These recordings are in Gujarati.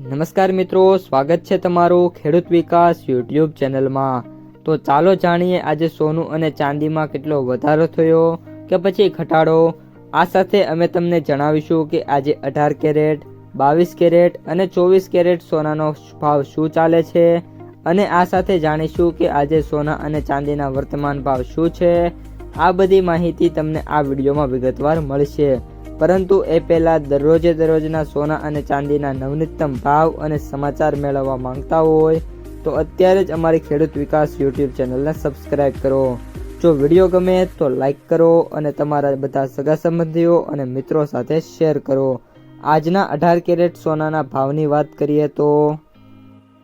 નમસ્કાર મિત્રો, સ્વાગત છે તમારું ખેડૂત વિકાસ યુટ્યુબ ચેનલમાં. તો ચાલો જાણીએ આજે સોનું અને ચાંદીમાં કેટલો વધારો થયો કે પછી ઘટાડો? આ સાથે અમે તમને જણાવીશું કે આજે અઢાર કેરેટ, બાવીસ કેરેટ અને ચોવીસ કેરેટ સોનાનો ભાવ શું ચાલે છે અને આ સાથે જાણીશું કે આજે સોના અને ચાંદીના વર્તમાન ભાવ શું છે. આ બધી માહિતી તમને આ વિડીયોમાં વિગતવાર મળશે. પરંતુ એ પહેલાં દરરોજે દરરોજના સોના અને ચાંદીના નવનીતમ ભાવ અને સમાચાર મેળવવા માંગતા હોય તો અત્યારે જ અમારી ખેડૂત વિકાસ યુટ્યુબ ચેનલને સબસ્ક્રાઇબ કરો. જો વીડિયો ગમે તો લાઈક કરો અને તમારા બધા સગા સંબંધીઓ અને મિત્રો સાથે શેર કરો. આજના અઢાર કેરેટ સોનાના ભાવની વાત કરીએ તો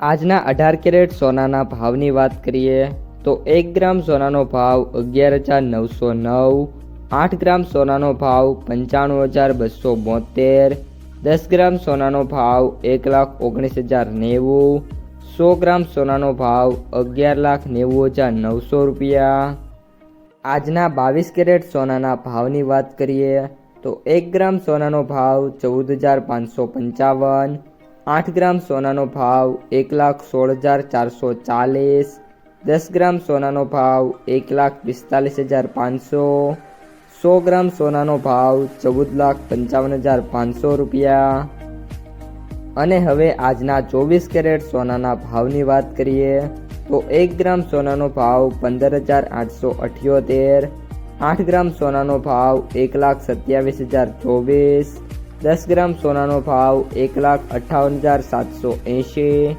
આજના અઢાર કેરેટ સોનાના ભાવની વાત કરીએ તો એક ગ્રામ સોનાનો ભાવ અગિયાર હજાર નવસો નવ આઠ ગ્રામ સોનાનો ભાવ પંચાણું હજાર બસો બોતેર, દસ ગ્રામ સોનાનો ભાવ એક લાખ ઓગણીસ હજાર નેવું, સો ગ્રામ સોનાનો ભાવ અગિયાર લાખ નેવું હજાર નવસો રૂપિયા. આજના બાવીસ કેરેટ સોનાના ભાવની વાત કરીએ તો એક ગ્રામ સોનાનો ભાવ ચૌદ હજાર પાંચસો પંચાવન, આઠ ગ્રામ સોનાનો ભાવ એક લાખ સોળ હજાર ચારસો ચાલીસ, દસ ગ્રામ સોનાનો ભાવ એક લાખ પિસ્તાલીસ હજાર પાંચસો સો ગ્રામ સોનાનો ભાવ ચૌદ લાખ પંચાવન હજાર પાંચસો રૂપિયા. અને હવે આજના ચોવીસ કેરેટ સોનાના ભાવની વાત કરીએ, તો એક ગ્રામ સોનાનો ભાવ પંદર હજાર આઠસો અઠ્યોતેર, આઠ ગ્રામ સોનાનો ભાવ એક લાખ સત્યાવીસ હજાર ચોવીસ, દસ ગ્રામ સોનાનો ભાવ એક લાખ અઠ્ઠાવન હજાર સાતસો એંશી,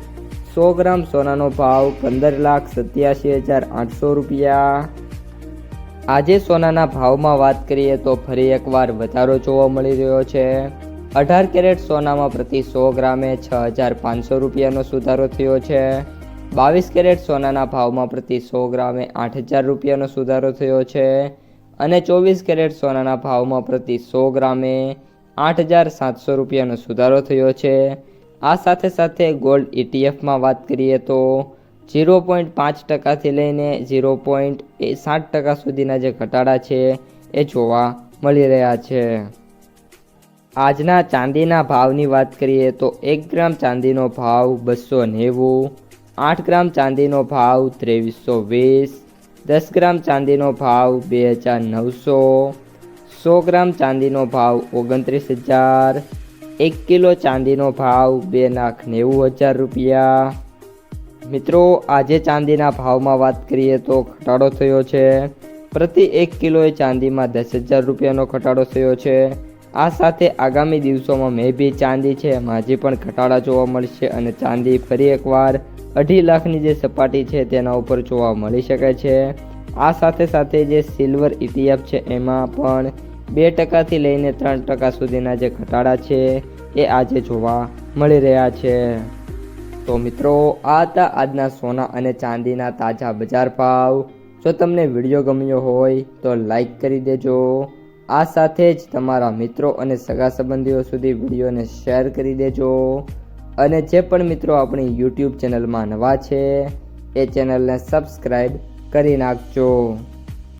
સો ગ્રામ સોનાનો ભાવ પંદર લાખ સત્યાસી હજાર આઠસો રૂપિયા. આજે સોનાના ભાવમાં વાત કરીએ તો ફરી એકવાર વધારો જોવા મળી રહ્યો છે. અઢાર કેરેટ સોનામાં પ્રતિ સો ગ્રામે છ હજાર પાંચસો રૂપિયાનો સુધારો થયો છે. બાવીસ કેરેટ સોનાના ભાવમાં પ્રતિ સો ગ્રામે આઠ હજાર રૂપિયાનો સુધારો થયો છે. અને ચોવીસ કેરેટ સોનાના ભાવમાં પ્રતિ સો ગ્રામે આઠ હજાર સાતસો રૂપિયાનો સુધારો થયો છે. આ સાથે સાથે ગોલ્ડ ઇટીએફમાં વાત કરીએ તો ઝીરો પોઈન્ટ પાંચ ટકાથી લઈને ઝીરો પોઈન્ટ સાત ટકા સુધીના જે ઘટાડા છે એ જોવા મળી રહ્યા છે. આજના ચાંદીના ભાવની વાત કરીએ તો એક ગ્રામ ચાંદીનો ભાવ બસો નેવું, આઠ ગ્રામ ચાંદીનો ભાવ ત્રેવીસો વીસ, દસ ગ્રામ ચાંદીનો ભાવ બે હજાર નવસો, સો ગ્રામ ચાંદીનો ભાવ ઓગણત્રીસ હજાર, એક કિલો ચાંદીનો ભાવ બે લાખ નેવું હજાર રૂપિયા મિત્રો, આજે ચાંદીના ભાવમાં વાત કરીએ તો ઘટાડો થયો છે. પ્રતિ એક કિલોએ ચાંદીમાં દસ હજાર રૂપિયાનો ઘટાડો થયો છે. આ સાથે આગામી દિવસોમાં મેં બી ચાંદી છે. એમાં હજી પણ ઘટાડા જોવા મળશે અને ચાંદી ફરી એકવાર અઢી લાખની જે સપાટી છે તેના ઉપર જોવા મળી શકે છે. આ સાથે સાથે જે સિલ્વર ઇટીએફ છે એમાં પણ બે ટકાથી લઈને ત્રણ ટકા સુધીના જે ઘટાડા છે એ આજે જોવા મળી રહ્યા છે. તો મિત્રો, આ હતા આજના સોના અને ચાંદીના તાજા બજાર ભાવ. જો તમને વીડિયો ગમ્યો હોય, તો લાઈક કરી દેજો. આ સાથે જ તમારા મિત્રો અને સગા સંબંધીઓ સુધી વિડીયોને શેર કરી દેજો. અને જે પણ મિત્રો આપણી યુટ્યુબ ચેનલમાં નવા છે, એ ચેનલને સબસ્ક્રાઈબ કરી નાખજો.